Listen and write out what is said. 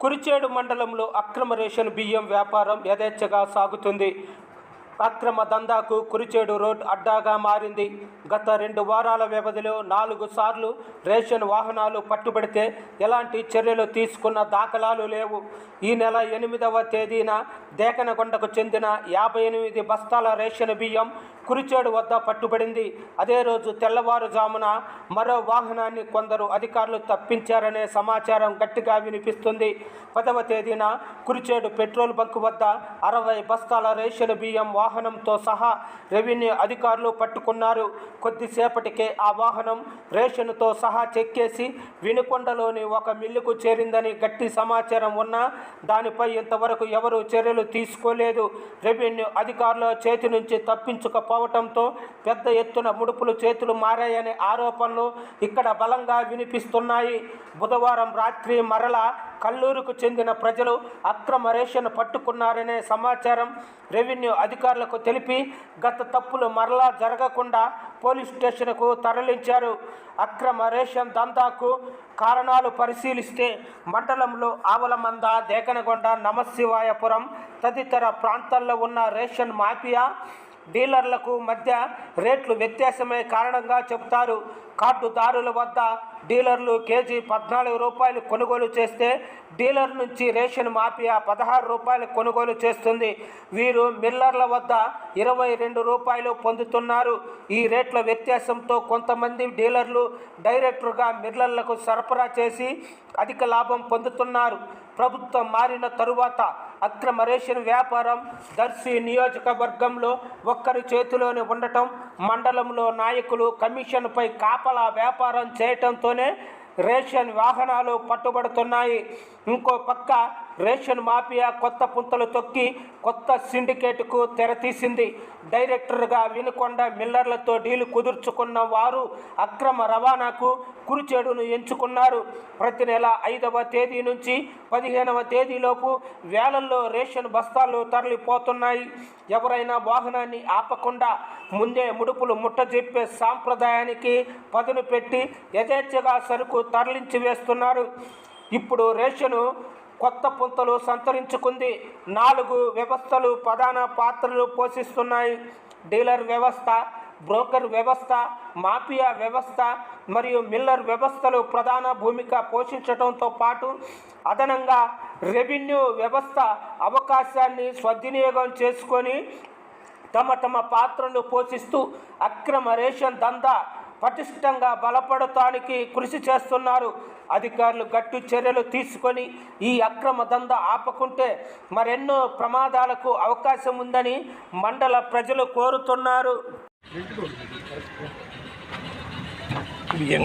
కురిచేడు మండలంలో అక్రమ రేషన్ బియ్యం వ్యాపారం యథేచ్ఛగా సాగుతుంది. అక్రమ దందాకు కురిచేడు రోడ్ అడ్డాగా మారింది. గత రెండు వారాల వ్యవధిలో నాలుగు సార్లు రేషన్ వాహనాలు పట్టుబడితే ఎలాంటి చర్యలు తీసుకున్న దాఖలాలు లేవు. ఈ నెల ఎనిమిదవ తేదీన దేకనగొండకు చెందిన యాభై ఎనిమిది బస్తాల రేషన్ బియ్యం కురిచేడు వద్ద పట్టుబడింది. అదే రోజు తెల్లవారుజామున మరో వాహనాన్ని కొందరు అధికారులు తప్పించారనే సమాచారం గట్టిగా వినిపిస్తుంది. పదవ తేదీన కురిచేడు పెట్రోల్ బంక్ వద్ద అరవై బస్తాల రేషన్ బియ్యం వాహనంతో సహా రెవెన్యూ అధికారులు పట్టుకున్నారు. కొద్దిసేపటికే ఆ వాహనం రేషన్తో సహా చెక్కేసి వినుకొండలోని ఒక మిల్లుకు చేరిందని గట్టి సమాచారం ఉన్నా దానిపై ఇంతవరకు ఎవరు చర్యలు తీసుకోలేదు. రెవెన్యూ అధికారుల చేతి నుంచి తప్పించుకపోవటంతో పెద్ద ఎత్తున ముడుపులు చేతులు మారాయనే ఆరోపణలు ఇక్కడ బలంగా వినిపిస్తున్నాయి. బుధవారం రాత్రి మరల కల్లూరుకు చెందిన ప్రజలు అక్రమ రేషన్ పట్టుకున్నారనే సమాచారం రెవెన్యూ అధికారులకు తెలిపి గత తప్పులు మరలా జరగకుండా పోలీస్ స్టేషన్కు తరలించారు. అక్రమ రేషన్ దందాకు కారణాలు పరిశీలిస్తే మండలంలో ఆవలమంద దేకనగొండ నమశివాయపురం తదితర ప్రాంతాల్లో ఉన్న రేషన్ మాఫియా డీలర్లకు మధ్య రేట్లు వ్యత్యాసమే కారణంగా చెబుతారు. కార్డుదారుల వద్ద డీలర్లు కేజీ పద్నాలుగు రూపాయలు కొనుగోలు చేస్తే డీలర్ నుంచి రేషన్ మాఫియా పదహారు రూపాయలు కొనుగోలు చేస్తుంది. వీరు మిల్లర్ల వద్ద ఇరవై రెండు రూపాయలు పొందుతున్నారు. ఈ రేట్ల వ్యత్యాసంతో కొంతమంది డీలర్లు డైరెక్టర్గా మిల్లర్లకు సరఫరా చేసి అధిక లాభం పొందుతున్నారు. ప్రభుత్వం మారిన తరువాత అక్రమ రేషన్ వ్యాపారం దర్శి నియోజకవర్గంలో ఒక్కరి చేతిలోనే ఉండటం మండలంలో నాయకులు కమిషన్పై కాప చేపల వ్యాపారం చేయటంతోనే రేషన్ వాహనాలు పట్టుబడుతున్నాయి. ఇంకో పక్క రేషన్ మాఫియా కొత్త పుంతలు తొక్కి కొత్త సిండికేట్కు తెరతీసింది డైరెక్టర్గా వినుకొండ మిల్లర్లతో డీలు కుదుర్చుకున్న వారు అక్రమ రవాణాకు కురిచేడును ఎంచుకున్నారు. ప్రతి నెల ఐదవ తేదీ నుంచి పదిహేనవ తేదీలోపు వేలల్లో రేషన్ బస్తాలు తరలిపోతున్నాయి. ఎవరైనా వాహనాన్ని ఆపకుండా ముందే ముడుపులు ముట్టజెప్పే సాంప్రదాయానికి పదును పెట్టి యథేచ్ఛగా సరుకు తరలించి వేస్తున్నారు. ఇప్పుడు రేషను కొత్త పుంతలు సంతరించుకుంది. నాలుగు వ్యవస్థలు ప్రధాన పాత్రలు పోషిస్తున్నాయి. డీలర్ వ్యవస్థ బ్రోకర్ వ్యవస్థ మాఫియా వ్యవస్థ మరియు మిల్లర్ వ్యవస్థలు ప్రధాన భూమిక పోషించడంతో పాటు అదనంగా రెవెన్యూ వ్యవస్థ అవకాశాన్ని సద్వినియోగం చేసుకొని తమ తమ పాత్రలు పోషిస్తూ అక్రమ రేషన్ దందా పటిష్టంగా బలపడటానికి కృషి చేస్తున్నారు. అధికారులు గట్టి చర్యలు తీసుకొని ఈ అక్రమ దంద ఆపకుంటే మరెన్నో ప్రమాదాలకు అవకాశం ఉందని మండల ప్రజలు కోరుతున్నారు. బియ్యం